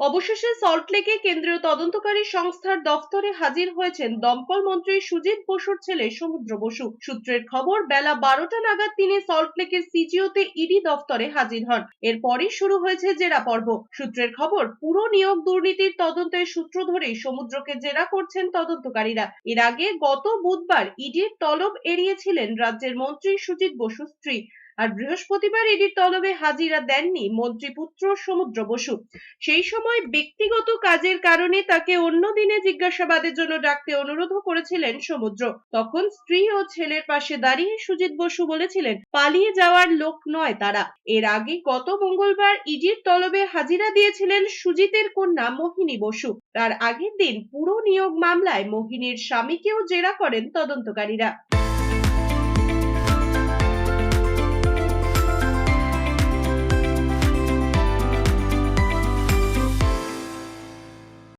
অবশেষে সল্টলেকে কেন্দ্রীয় তদন্তকারী সংস্থার দফতরে হাজির হয়েছেন দমকল মন্ত্রী সুজিত বসুর ছেলে সমুদ্র বসু। সূত্রের খবর, বেলা বারোটা নাগাদ তিনি সল্টলেকের সিজিওতে ইডি দফতরে হাজির হন। এরপরই শুরু হয়েছে জেরা পর্ব। সূত্রের খবর, পুরো নিয়োগ দুর্নীতির তদন্তের সূত্র ধরেই সমুদ্রকে জেরা করছেন তদন্তকারীরা। এর আগে গত বুধবার ইডির তলব এড়িয়েছিলেন রাজ্যের মন্ত্রী সুজিত বসু স্ত্রী। আর বৃহস্পতিবার ইডির তলবে হাজিরা দেননি মন্ত্রীপুত্র সমুদ্র বসু। সেই সময় ব্যক্তিগত কাজের কারণে তাকে অন্য দিনে জিজ্ঞাসাবাদের জন্য ডাকতে অনুরোধও করেছিলেন সমুদ্র। তখন স্ত্রী ও ছেলের পাশে দাঁড়িয়ে সুজিত বসু বলেছিলেন, পালিয়ে যাওয়ার লোক নয় তারা। এর আগে গত মঙ্গলবার ইডির তলবে হাজিরা দিয়েছিলেন সুজিতের কন্যা মোহিনী বসু। তার আগের দিন পুরো নিয়োগ মামলায় মোহিনীর স্বামীকেও জেরা করেন তদন্তকারীরা।